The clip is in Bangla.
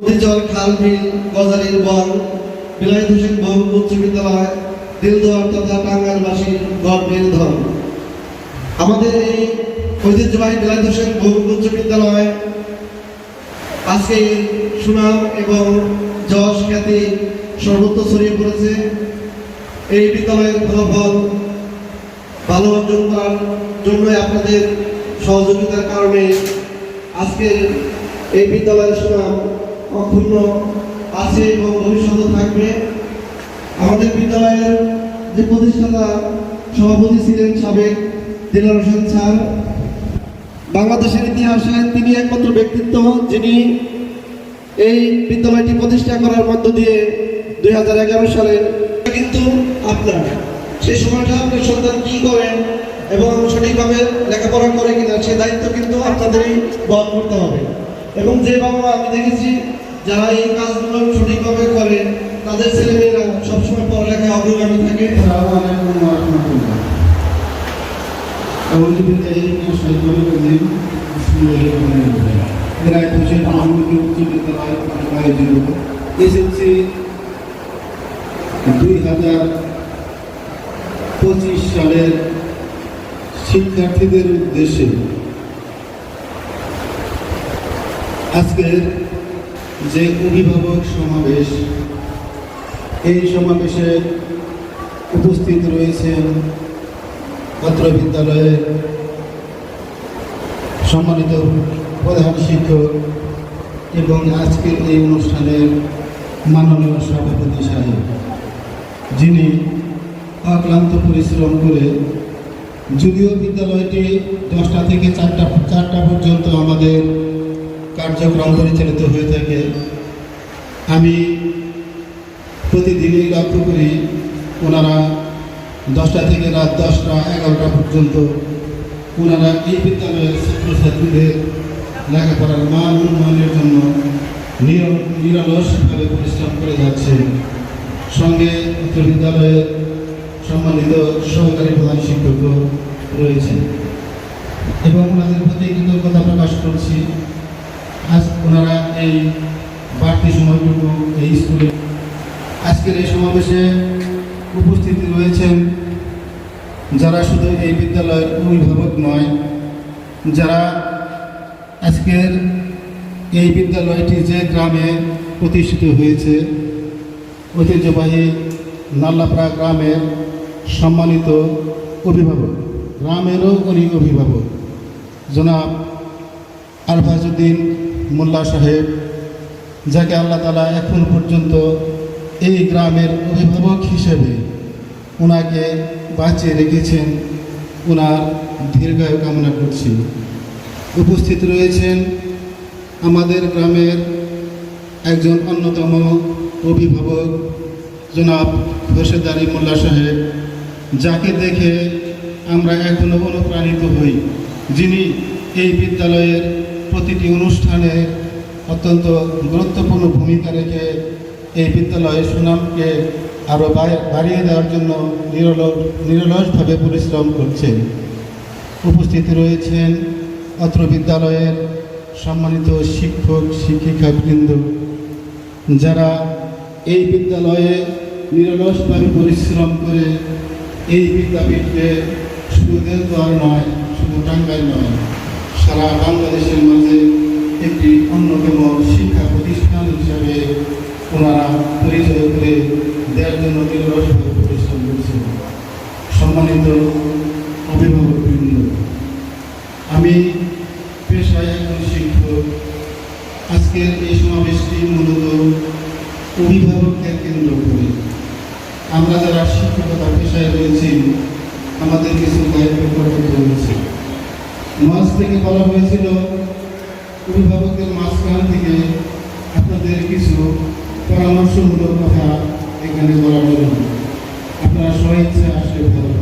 জল, খাল, বিল, গজারির বন বিলায়ত হোসেন বহু উচ্চ বিদ্যালয়, দিলদুয়ার তথা টাঙ্গাইলবাসীর গর্বের ধন আমাদের এই ঐতিহ্যবাহী বিলায়ত হোসেন বহু উচ্চ বিদ্যালয়, আজকে সুনাম এবং যশ খ্যাতি সর্বত্র ছড়িয়ে পড়েছে। এই বিদ্যালয়ের ফলাফল ভালো অর্জন করার জন্যই আপনাদের সহযোগিতার কারণে আজকের এই বিদ্যালয়ের সুনাম অক্ষুণ্ণ আছে এবং ভবিষ্যতে থাকবে। আমাদের বিদ্যালয়ের যে প্রতিষ্ঠাতা সভাপতি ছিলেন সাবেক দিলার হোসেন স্যার, বাংলাদেশের ইতিহাসে তিনি একমাত্র ব্যক্তিত্ব যিনি এই বিদ্যালয়টি প্রতিষ্ঠা করার মধ্য দিয়ে দুই সালের কিন্তু আপনার সেই সময়টা আপনার সন্তান কি করেন এবং সঠিকভাবে লেখাপড়া করে কিনা সে দায়িত্ব কিন্তু আপনাদেরই বহন করতে হবে। এবং যে বাবা, আমি দেখেছি যারা এই কাজগুলো সঠিকভাবে করে, তাদের ছেলেমেয়েরা সবসময় পড়ালেখায় অগ্রগামী থাকে। দুই হাজার পঁচিশ সালের শিক্ষার্থীদের উদ্দেশ্যে আজকের যে অভিভাবক সমাবেশ, এই সমাবেশে উপস্থিত রয়েছেন অত্র বিদ্যালয়ের সম্মানিত প্রধান শিক্ষক এবং আজকের এই অনুষ্ঠানের মাননীয় সভাপতি সাহেব, যিনি অক্লান্ত পরিশ্রম করে যদিও বিদ্যালয়টি দশটা থেকে চারটা চারটা পর্যন্ত আমাদের কার্যক্রম পরিচালিত হয়ে থাকে। আমি প্রতিদিনই লক্ষ্য করি ওনারা দশটা থেকে রাত দশটা এগারোটা পর্যন্ত ওনারা এই বিদ্যালয়ের ছাত্রছাত্রীদের লেখাপড়ার মান উন্নয়নের জন্য নির- নিরলসভাবে পরিশ্রম করে যাচ্ছে। সঙ্গে উচ্চ বিদ্যালয়ের সম্মানিত সহকারী প্রধান শিক্ষকও রয়েছেন। এবং ওনাদের প্রতি কৃতজ্ঞতা প্রকাশ করছি। ওনারা এই বাড়তি সময়টুকু এই স্কুলে আজকের এই সমাবেশে উপস্থিত রয়েছেন যারা শুধু এই বিদ্যালয়ের অভিভাবক নয়, যারা আজকের এই বিদ্যালয়টি যে গ্রামে প্রতিষ্ঠিত হয়েছে, ঐতিহ্যবাহী নাল্লাপাড়া গ্রামের সম্মানিত অভিভাবক, গ্রামেরও উনি অভিভাবক। জনাব আলফাজুদ্দিন মোল্লা সাহেব, যাকে আল্লাহ তালা এখন পর্যন্ত এই গ্রামের অভিভাবক হিসেবে ওনাকে বাঁচিয়ে রেখেছেন ওনার দীর্ঘায়ু কামনা করছি। উপস্থিত রয়েছেন আমাদের গ্রামের একজন অন্যতম অভিভাবক, জনাব হোসেদারি মোল্লা সাহেব, যাকে দেখে আমরা এখনও অনুপ্রাণিত হই। যিনি এই বিদ্যালয়ের প্রতিটি অনুষ্ঠানে অত্যন্ত গুরুত্বপূর্ণ ভূমিকা রেখে এই বিদ্যালয়ের সুনামকে আরও বাড়িয়ে দেওয়ার জন্য নিরল, নিরলসভাবে পরিশ্রম করছেন। উপস্থিত রয়েছেন অত্র বিদ্যালয়ের সম্মানিত শিক্ষক শিক্ষিকাবৃন্দ যারা এই বিদ্যালয়ে নিরলসভাবে পরিশ্রম করে এই বিদ্যাপীঠকে শুধু দেওয়ার নয়, শুধু টাঙ্গাইল নয় সারা বাংলাদেশের মাঝে একটি অন্যতম শিক্ষা প্রতিষ্ঠান হিসাবে ওনারা পরিচয় করে দেওয়ার জন্য পরিশ্রম করছেন। সম্মানিত অভিভাবকবৃন্দ, আমি পেশায় একজন শিক্ষক। আজকের এই সমাবেশটি মূলত অভিভাবকদের কেন্দ্র করে। আমরা যারা শিক্ষকতা পেশায় রয়েছি, আমাদের কিছু দায়িত্ব কর্তব্য রয়েছে। মাঝ থেকে বলা হয়েছিল, অভিভাবকদের মাঝখান থেকে আপনাদের কিছু পরামর্শমূলক কথা এখানে বলার জন্য আপনারা স্বইচ্ছা আসলে ভালো।